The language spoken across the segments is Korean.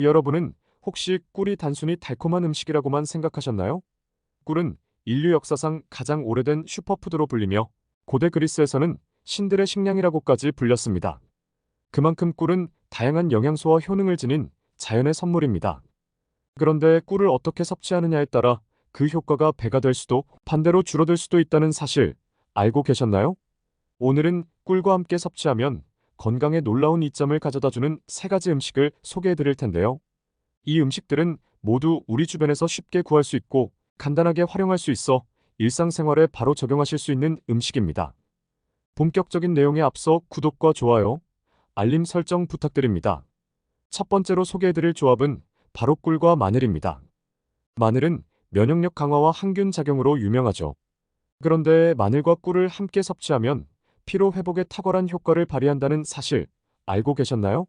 여러분은 혹시 꿀이 단순히 달콤한 음식이라고만 생각하셨나요? 꿀은 인류 역사상 가장 오래된 슈퍼푸드로 불리며 고대 그리스에서는 신들의 식량이라고까지 불렸습니다. 그만큼 꿀은 다양한 영양소와 효능을 지닌 자연의 선물입니다. 그런데 꿀을 어떻게 섭취하느냐에 따라 그 효과가 배가 될 수도 반대로 줄어들 수도 있다는 사실 알고 계셨나요? 오늘은 꿀과 함께 섭취하면 건강에 놀라운 이점을 가져다주는 세 가지 음식을 소개해 드릴 텐데요. 이 음식들은 모두 우리 주변에서 쉽게 구할 수 있고 간단하게 활용할 수 있어 일상생활에 바로 적용하실 수 있는 음식입니다. 본격적인 내용에 앞서 구독과 좋아요, 알림 설정 부탁드립니다. 첫 번째로 소개해 드릴 조합은 바로 꿀과 마늘입니다. 마늘은 면역력 강화와 항균 작용으로 유명하죠. 그런데 마늘과 꿀을 함께 섭취하면 피로 회복에 탁월한 효과를 발휘한다는 사실 알고 계셨나요?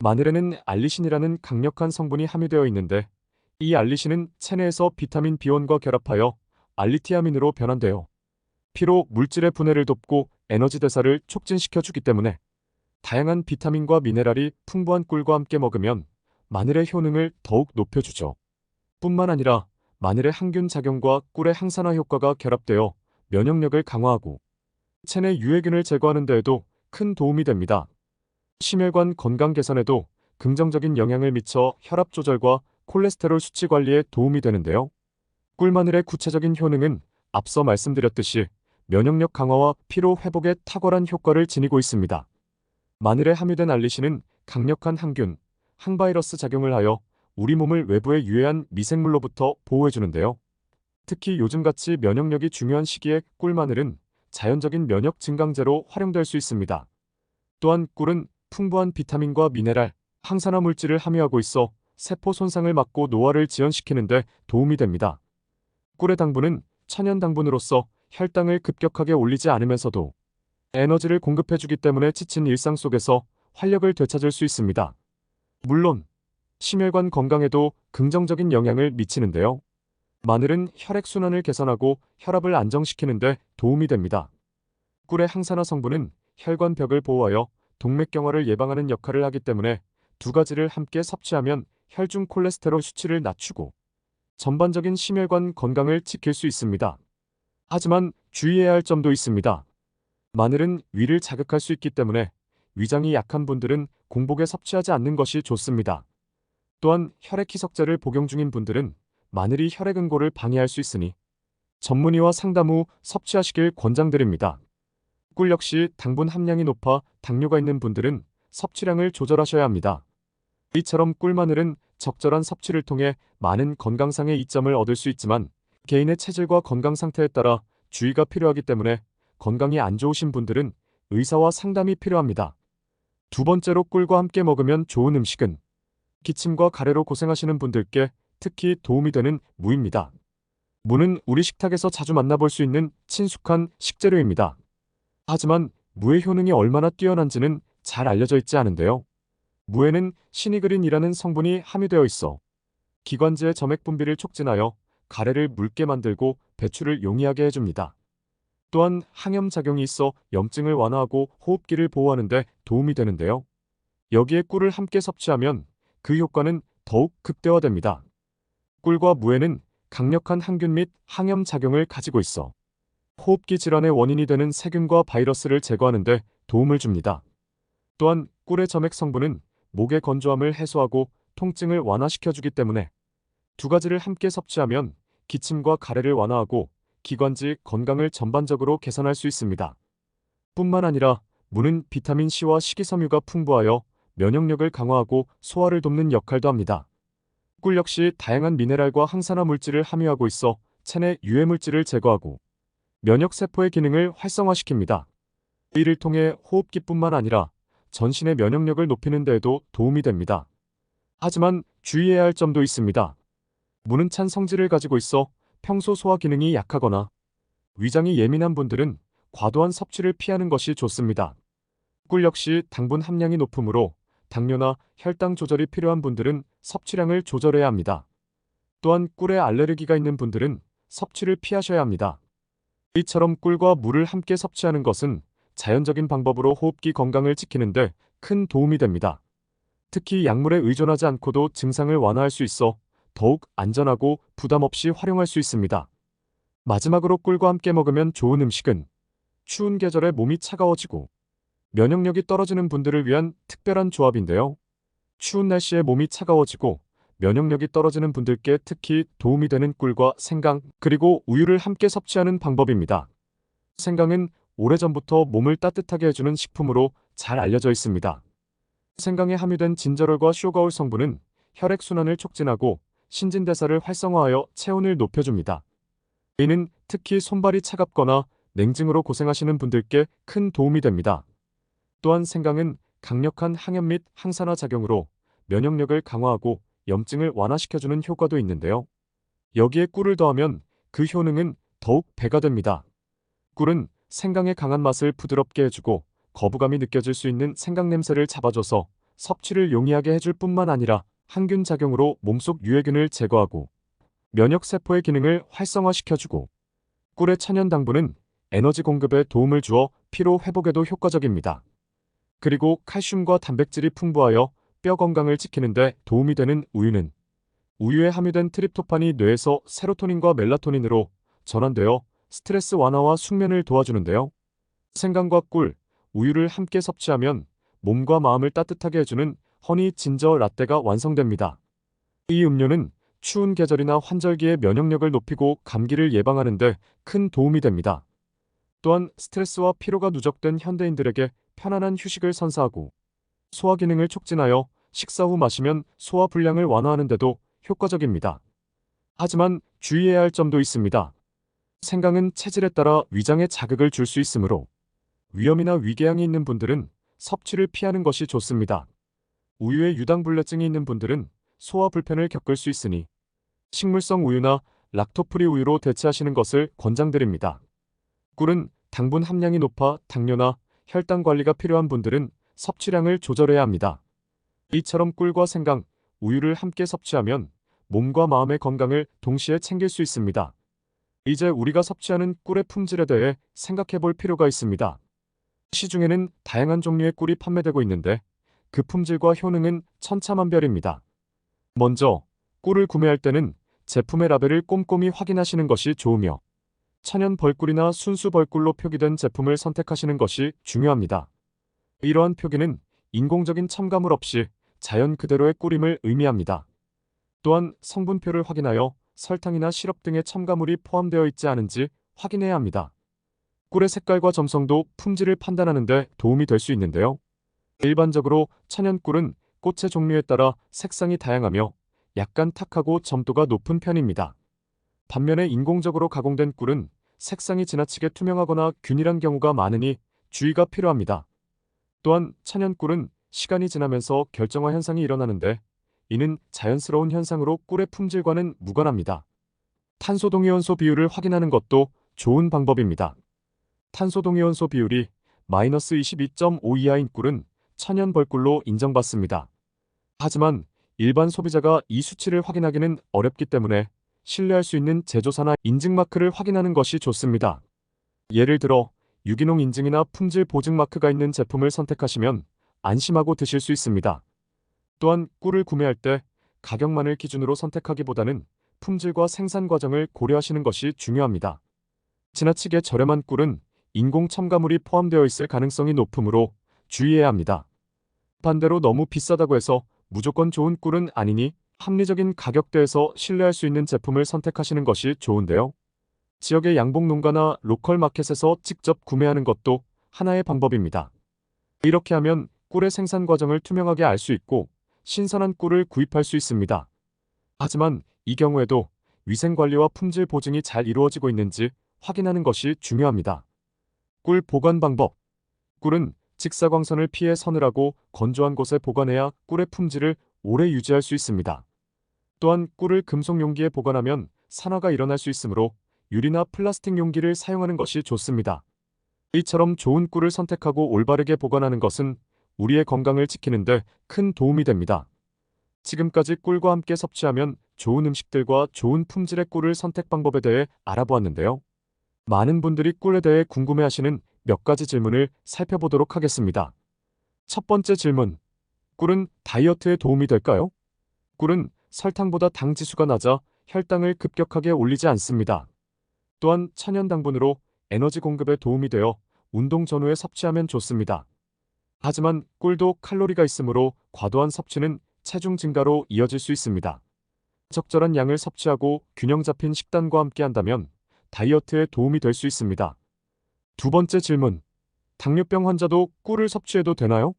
마늘에는 알리신이라는 강력한 성분이 함유되어 있는데 이 알리신은 체내에서 비타민 B1과 결합하여 알리티아민으로 변환되어 피로 물질의 분해를 돕고 에너지 대사를 촉진시켜 주기 때문에 다양한 비타민과 미네랄이 풍부한 꿀과 함께 먹으면 마늘의 효능을 더욱 높여주죠. 뿐만 아니라 마늘의 항균 작용과 꿀의 항산화 효과가 결합되어 면역력을 강화하고 체내 유해균을 제거하는 데에도 큰 도움이 됩니다. 심혈관 건강 개선에도 긍정적인 영향을 미쳐 혈압 조절과 콜레스테롤 수치 관리에 도움이 되는데요. 꿀마늘의 구체적인 효능은 앞서 말씀드렸듯이 면역력 강화와 피로 회복에 탁월한 효과를 지니고 있습니다. 마늘에 함유된 알리신은 강력한 항균, 항바이러스 작용을 하여 우리 몸을 외부의 유해한 미생물로부터 보호해주는데요. 특히 요즘같이 면역력이 중요한 시기에 꿀마늘은 자연적인 면역 증강제로 활용될 수 있습니다. 또한 꿀은 풍부한 비타민과 미네랄, 항산화 물질을 함유하고 있어 세포 손상을 막고 노화를 지연시키는 데 도움이 됩니다. 꿀의 당분은 천연 당분으로서 혈당을 급격하게 올리지 않으면서도 에너지를 공급해주기 때문에 지친 일상 속에서 활력을 되찾을 수 있습니다. 물론 심혈관 건강에도 긍정적인 영향을 미치는데요. 마늘은 혈액순환을 개선하고 혈압을 안정시키는 데 도움이 됩니다. 꿀의 항산화 성분은 혈관벽을 보호하여 동맥경화를 예방하는 역할을 하기 때문에 두 가지를 함께 섭취하면 혈중 콜레스테롤 수치를 낮추고 전반적인 심혈관 건강을 지킬 수 있습니다. 하지만 주의해야 할 점도 있습니다. 마늘은 위를 자극할 수 있기 때문에 위장이 약한 분들은 공복에 섭취하지 않는 것이 좋습니다. 또한 혈액 희석제를 복용 중인 분들은 마늘이 혈액 응고를 방해할 수 있으니 전문의와 상담 후 섭취하시길 권장드립니다. 꿀 역시 당분 함량이 높아 당뇨가 있는 분들은 섭취량을 조절하셔야 합니다. 이처럼 꿀마늘은 적절한 섭취를 통해 많은 건강상의 이점을 얻을 수 있지만 개인의 체질과 건강 상태에 따라 주의가 필요하기 때문에 건강이 안 좋으신 분들은 의사와 상담이 필요합니다. 두 번째로 꿀과 함께 먹으면 좋은 음식은 기침과 가래로 고생하시는 분들께 특히 도움이 되는 무입니다. 무는 우리 식탁에서 자주 만나볼 수 있는 친숙한 식재료입니다. 하지만 무의 효능이 얼마나 뛰어난지는 잘 알려져 있지 않은데요. 무에는 시니그린이라는 성분이 함유되어 있어 기관지의 점액 분비를 촉진하여 가래를 묽게 만들고 배출을 용이하게 해줍니다. 또한 항염 작용이 있어 염증을 완화하고 호흡기를 보호하는 데 도움이 되는데요. 여기에 꿀을 함께 섭취하면 그 효과는 더욱 극대화됩니다. 꿀과 무에는 강력한 항균 및 항염 작용을 가지고 있어 호흡기 질환의 원인이 되는 세균과 바이러스를 제거하는 데 도움을 줍니다. 또한 꿀의 점액 성분은 목의 건조함을 해소하고 통증을 완화시켜주기 때문에 두 가지를 함께 섭취하면 기침과 가래를 완화하고 기관지 건강을 전반적으로 개선할 수 있습니다. 뿐만 아니라 무는 비타민 C와 식이섬유가 풍부하여 면역력을 강화하고 소화를 돕는 역할도 합니다. 꿀 역시 다양한 미네랄과 항산화 물질을 함유하고 있어 체내 유해 물질을 제거하고 면역 세포의 기능을 활성화시킵니다. 이를 통해 호흡기뿐만 아니라 전신의 면역력을 높이는 데에도 도움이 됩니다. 하지만 주의해야 할 점도 있습니다. 무는 찬 성질을 가지고 있어 평소 소화 기능이 약하거나 위장이 예민한 분들은 과도한 섭취를 피하는 것이 좋습니다. 꿀 역시 당분 함량이 높으므로 당뇨나 혈당 조절이 필요한 분들은 섭취량을 조절해야 합니다. 또한 꿀에 알레르기가 있는 분들은 섭취를 피하셔야 합니다. 이처럼 꿀과 물을 함께 섭취하는 것은 자연적인 방법으로 호흡기 건강을 지키는데 큰 도움이 됩니다. 특히 약물에 의존하지 않고도 증상을 완화할 수 있어 더욱 안전하고 부담 없이 활용할 수 있습니다. 마지막으로 꿀과 함께 먹으면 좋은 음식은 추운 계절에 몸이 차가워지고 면역력이 떨어지는 분들을 위한 특별한 조합인데요. 추운 날씨에 몸이 차가워지고 면역력이 떨어지는 분들께 특히 도움이 되는 꿀과 생강 그리고 우유를 함께 섭취하는 방법입니다. 생강은 오래전부터 몸을 따뜻하게 해주는 식품으로 잘 알려져 있습니다. 생강에 함유된 진저롤과 쇼가올 성분은 혈액순환을 촉진하고 신진대사를 활성화하여 체온을 높여줍니다. 이는 특히 손발이 차갑거나 냉증으로 고생하시는 분들께 큰 도움이 됩니다. 또한 생강은 강력한 항염 및 항산화 작용으로 면역력을 강화하고 염증을 완화시켜주는 효과도 있는데요. 여기에 꿀을 더하면 그 효능은 더욱 배가 됩니다. 꿀은 생강의 강한 맛을 부드럽게 해주고 거부감이 느껴질 수 있는 생강 냄새를 잡아줘서 섭취를 용이하게 해줄 뿐만 아니라 항균 작용으로 몸속 유해균을 제거하고 면역 세포의 기능을 활성화시켜주고 꿀의 천연 당분은 에너지 공급에 도움을 주어 피로 회복에도 효과적입니다. 그리고 칼슘과 단백질이 풍부하여 뼈 건강을 지키는데 도움이 되는 우유는 우유에 함유된 트립토판이 뇌에서 세로토닌과 멜라토닌으로 전환되어 스트레스 완화와 숙면을 도와주는데요. 생강과 꿀, 우유를 함께 섭취하면 몸과 마음을 따뜻하게 해주는 허니 진저 라떼가 완성됩니다. 이 음료는 추운 계절이나 환절기에 면역력을 높이고 감기를 예방하는 데 큰 도움이 됩니다. 또한 스트레스와 피로가 누적된 현대인들에게 편안한 휴식을 선사하고 소화 기능을 촉진하여 식사 후 마시면 소화 불량을 완화하는 데도 효과적입니다. 하지만 주의해야 할 점도 있습니다. 생강은 체질에 따라 위장에 자극을 줄 수 있으므로 위염이나 위궤양이 있는 분들은 섭취를 피하는 것이 좋습니다. 우유에 유당불내증이 있는 분들은 소화 불편을 겪을 수 있으니 식물성 우유나 락토프리 우유로 대체하시는 것을 권장드립니다. 꿀은 당분 함량이 높아 당뇨나 혈당 관리가 필요한 분들은 섭취량을 조절해야 합니다. 이처럼 꿀과 생강, 우유를 함께 섭취하면 몸과 마음의 건강을 동시에 챙길 수 있습니다. 이제 우리가 섭취하는 꿀의 품질에 대해 생각해 볼 필요가 있습니다. 시중에는 다양한 종류의 꿀이 판매되고 있는데 그 품질과 효능은 천차만별입니다. 먼저 꿀을 구매할 때는 제품의 라벨을 꼼꼼히 확인하시는 것이 좋으며 천연 벌꿀이나 순수 벌꿀로 표기된 제품을 선택하시는 것이 중요합니다. 이러한 표기는 인공적인 첨가물 없이 자연 그대로의 꿀임을 의미합니다. 또한 성분표를 확인하여 설탕이나 시럽 등의 첨가물이 포함되어 있지 않은지 확인해야 합니다. 꿀의 색깔과 점성도 품질을 판단하는 데 도움이 될 수 있는데요. 일반적으로 천연꿀은 꽃의 종류에 따라 색상이 다양하며 약간 탁하고 점도가 높은 편입니다. 반면에 인공적으로 가공된 꿀은 색상이 지나치게 투명하거나 균일한 경우가 많으니 주의가 필요합니다. 또한 천연꿀은 시간이 지나면서 결정화 현상이 일어나는데 이는 자연스러운 현상으로 꿀의 품질과는 무관합니다. 탄소 동위원소 비율을 확인하는 것도 좋은 방법입니다. 탄소 동위원소 비율이 마이너스 22.5 이하인 꿀은 천연 벌꿀로 인정받습니다. 하지만 일반 소비자가 이 수치를 확인하기는 어렵기 때문에 신뢰할 수 있는 제조사나 인증 마크를 확인하는 것이 좋습니다. 예를 들어 유기농 인증이나 품질 보증 마크가 있는 제품을 선택하시면 안심하고 드실 수 있습니다. 또한 꿀을 구매할 때 가격만을 기준으로 선택하기보다는 품질과 생산 과정을 고려하시는 것이 중요합니다. 지나치게 저렴한 꿀은 인공 첨가물이 포함되어 있을 가능성이 높으므로 주의해야 합니다. 반대로 너무 비싸다고 해서 무조건 좋은 꿀은 아니니 합리적인 가격대에서 신뢰할 수 있는 제품을 선택하시는 것이 좋은데요. 지역의 양봉 농가나 로컬 마켓에서 직접 구매하는 것도 하나의 방법입니다. 이렇게 하면 꿀의 생산 과정을 투명하게 알 수 있고 신선한 꿀을 구입할 수 있습니다. 하지만 이 경우에도 위생 관리와 품질 보증이 잘 이루어지고 있는지 확인하는 것이 중요합니다. 꿀 보관 방법 꿀은 직사광선을 피해 서늘하고 건조한 곳에 보관해야 꿀의 품질을 오래 유지할 수 있습니다. 또한 꿀을 금속 용기에 보관하면 산화가 일어날 수 있으므로 유리나 플라스틱 용기를 사용하는 것이 좋습니다. 이처럼 좋은 꿀을 선택하고 올바르게 보관하는 것은 우리의 건강을 지키는데 큰 도움이 됩니다. 지금까지 꿀과 함께 섭취하면 좋은 음식들과 좋은 품질의 꿀을 선택 방법에 대해 알아보았는데요. 많은 분들이 꿀에 대해 궁금해하시는 몇 가지 질문을 살펴보도록 하겠습니다. 첫 번째 질문. 꿀은 다이어트에 도움이 될까요? 꿀은 설탕보다 당 지수가 낮아 혈당을 급격하게 올리지 않습니다. 또한 천연 당분으로 에너지 공급에 도움이 되어 운동 전후에 섭취하면 좋습니다. 하지만 꿀도 칼로리가 있으므로 과도한 섭취는 체중 증가로 이어질 수 있습니다. 적절한 양을 섭취하고 균형 잡힌 식단과 함께 한다면 다이어트에 도움이 될 수 있습니다. 두 번째 질문. 당뇨병 환자도 꿀을 섭취해도 되나요?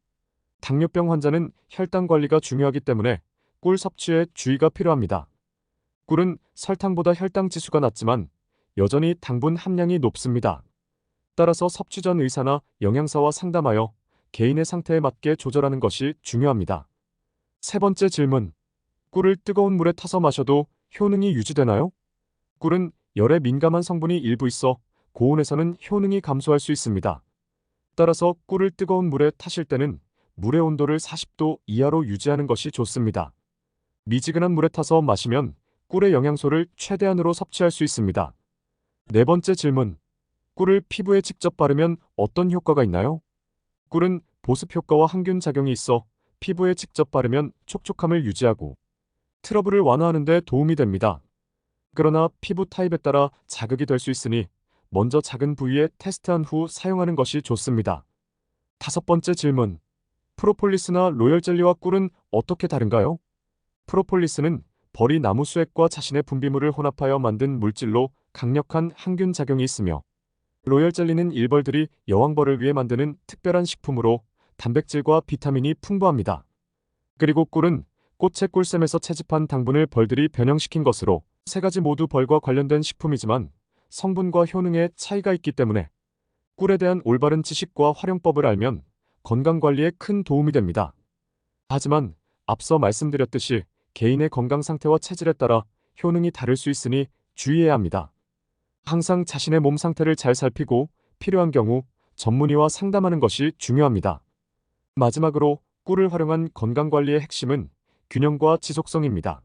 당뇨병 환자는 혈당 관리가 중요하기 때문에 꿀 섭취에 주의가 필요합니다. 꿀은 설탕보다 혈당 지수가 낮지만 여전히 당분 함량이 높습니다. 따라서 섭취 전 의사나 영양사와 상담하여 개인의 상태에 맞게 조절하는 것이 중요합니다. 세 번째 질문. 꿀을 뜨거운 물에 타서 마셔도 효능이 유지되나요? 꿀은 열에 민감한 성분이 일부 있어 고온에서는 효능이 감소할 수 있습니다. 따라서 꿀을 뜨거운 물에 타실 때는 물의 온도를 40도 이하로 유지하는 것이 좋습니다. 미지근한 물에 타서 마시면 꿀의 영양소를 최대한으로 섭취할 수 있습니다. 네 번째 질문. 꿀을 피부에 직접 바르면 어떤 효과가 있나요? 꿀은 보습 효과와 항균 작용이 있어 피부에 직접 바르면 촉촉함을 유지하고 트러블을 완화하는 데 도움이 됩니다. 그러나 피부 타입에 따라 자극이 될 수 있으니 먼저 작은 부위에 테스트한 후 사용하는 것이 좋습니다. 다섯 번째 질문. 프로폴리스나 로열 젤리와 꿀은 어떻게 다른가요? 프로폴리스는 벌이 나무 수액과 자신의 분비물을 혼합하여 만든 물질로 강력한 항균 작용이 있으며 로열 젤리는 일벌들이 여왕벌을 위해 만드는 특별한 식품으로 단백질과 비타민이 풍부합니다. 그리고 꿀은 꽃의 꿀샘에서 채집한 당분을 벌들이 변형시킨 것으로 세 가지 모두 벌과 관련된 식품이지만 성분과 효능에 차이가 있기 때문에 꿀에 대한 올바른 지식과 활용법을 알면 건강관리에 큰 도움이 됩니다. 하지만 앞서 말씀드렸듯이 개인의 건강 상태와 체질에 따라 효능이 다를 수 있으니 주의해야 합니다. 항상 자신의 몸 상태를 잘 살피고 필요한 경우 전문의와 상담하는 것이 중요합니다. 마지막으로 꿀을 활용한 건강관리의 핵심은 균형과 지속성입니다.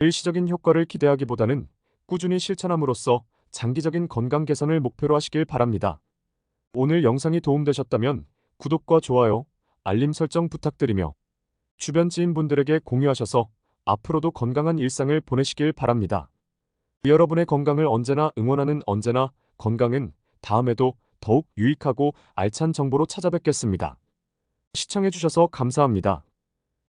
일시적인 효과를 기대하기보다는 꾸준히 실천함으로써 장기적인 건강 개선을 목표로 하시길 바랍니다. 오늘 영상이 도움되셨다면 구독과 좋아요, 알림 설정 부탁드리며 주변 지인분들에게 공유하셔서 앞으로도 건강한 일상을 보내시길 바랍니다. 여러분의 건강을 언제나 응원하는 언제나 건강은 다음에도 더욱 유익하고 알찬 정보로 찾아뵙겠습니다. 시청해주셔서 감사합니다.